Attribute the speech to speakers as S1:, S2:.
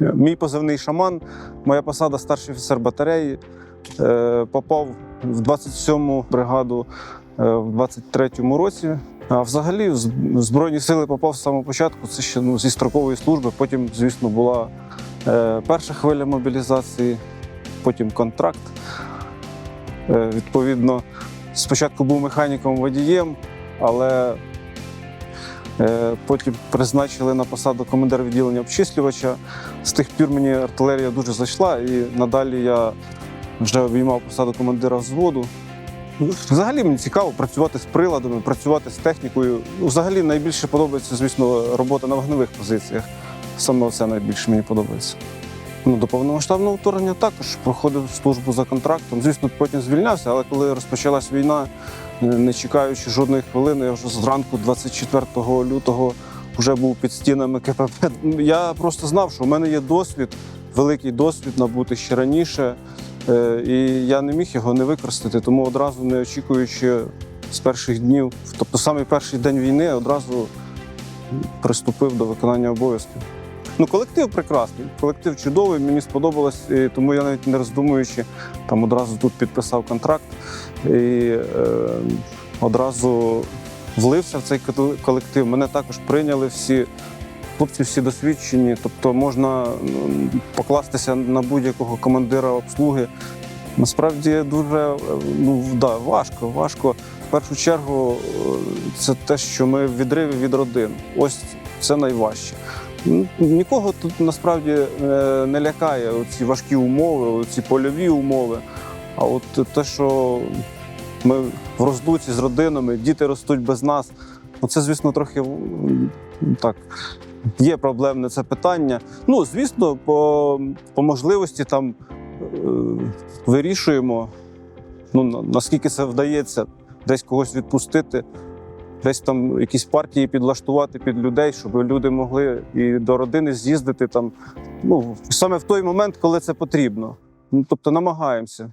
S1: Мій позивний шаман, моя посада старший офіцер батареї. Е, Попав в 27-му бригаду е, в 23-му році. А взагалі в Збройні сили попав з самого початку. Це ще ну, зі строкової служби. Потім, звісно, була е, перша хвиля мобілізації, потім контракт. Відповідно, спочатку був механіком водієм, але потім призначили на посаду командира відділення обчислювача. З тих пір мені артилерія дуже зайшла, і надалі я вже обіймав посаду командира взводу. Взагалі мені цікаво працювати з приладами, працювати з технікою. Ну, Взагалі найбільше подобається, звісно, робота на вогневих позиціях. Саме це найбільше мені подобається. Ну, до повномасштабного вторгнення також проходив службу за контрактом. Звісно, потім звільнявся, але коли розпочалась війна, не чекаючи жодної хвилини, я вже зранку, 24 лютого, вже був під стінами КПП. Я просто знав, що в мене є досвід, великий досвід набути ще раніше, е, і я не міг його не використати, тому одразу не очікуючи з перших днів, тобто самий перший день війни, одразу приступив до виконання обов'язків. Ну, колектив прекрасний, колектив чудовий, мені сподобалось, тому я навіть не роздумуючи, там одразу тут підписав контракт і е, одразу влився в цей колектив. Мене також прийняли всі. Хлопці всі досвідчені, тобто можна покластися на будь-якого командира обслуги. Насправді дуже е, ну, да, важко, важко. В першу чергу, е, це те, що ми в відриві від родин. Ось це найважче. Нікого тут насправді е, не лякає ці важкі умови, ці польові умови. А от те, що ми в роздуці з родинами, діти ростуть без нас. Ну, це, звісно, трохи так. Є проблемне це питання. Ну, звісно, по, по можливості там е, вирішуємо, ну, наскільки це вдається, десь когось відпустити, десь там якісь партії підлаштувати під людей, щоб люди могли і до родини з'їздити там. Ну, саме в той момент, коли це потрібно. Ну, тобто намагаємося.